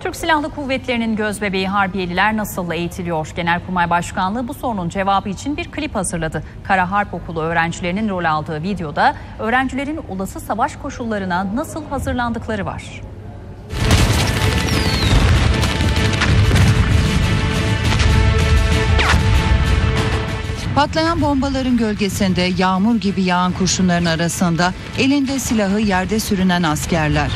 Türk Silahlı Kuvvetleri'nin gözbebeği Harbiyeliler nasıl eğitiliyor? Genelkurmay Başkanlığı bu sorunun cevabı için bir klip hazırladı. Kara Harp Okulu öğrencilerinin rol aldığı videoda öğrencilerin olası savaş koşullarına nasıl hazırlandıkları var. Patlayan bombaların gölgesinde yağmur gibi yağan kurşunların arasında elinde silahı yerde sürünen askerler.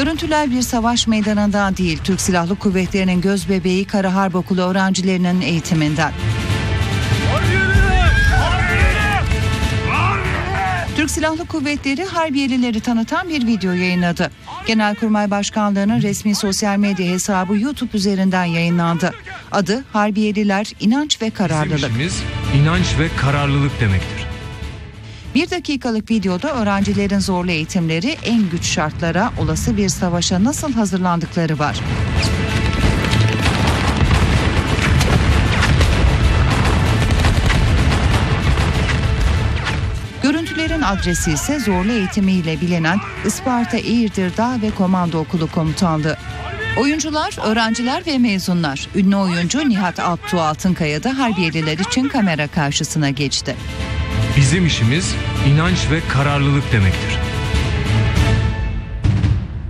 Görüntüler bir savaş meydanından değil, Türk Silahlı Kuvvetleri'nin göz bebeği Kara Harp Okulu öğrencilerinin eğitiminden. Türk Silahlı Kuvvetleri Harbiyelileri tanıtan bir video yayınladı. Genelkurmay Başkanlığı'nın resmi sosyal medya hesabı YouTube üzerinden yayınlandı. Adı Harbiyeliler İnanç ve Bizim Kararlılık. işimiz inanç ve kararlılık demektir. Bir dakikalık videoda öğrencilerin zorlu eğitimleri en güç şartlara, olası bir savaşa nasıl hazırlandıkları var. Görüntülerin adresi ise zorlu eğitimiyle bilinen Isparta Eğirdir Dağ ve Komando Okulu Komutanlığı. Oyuncular, öğrenciler ve mezunlar. Ünlü oyuncu Nihat Altuğ Altınkaya da Harbiyeliler için kamera karşısına geçti. Bizim işimiz inanç ve kararlılık demektir.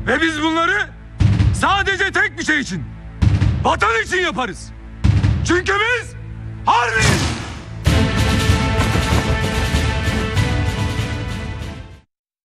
Ve biz bunları sadece tek bir şey için, vatan için yaparız. Çünkü biz harbiyiz.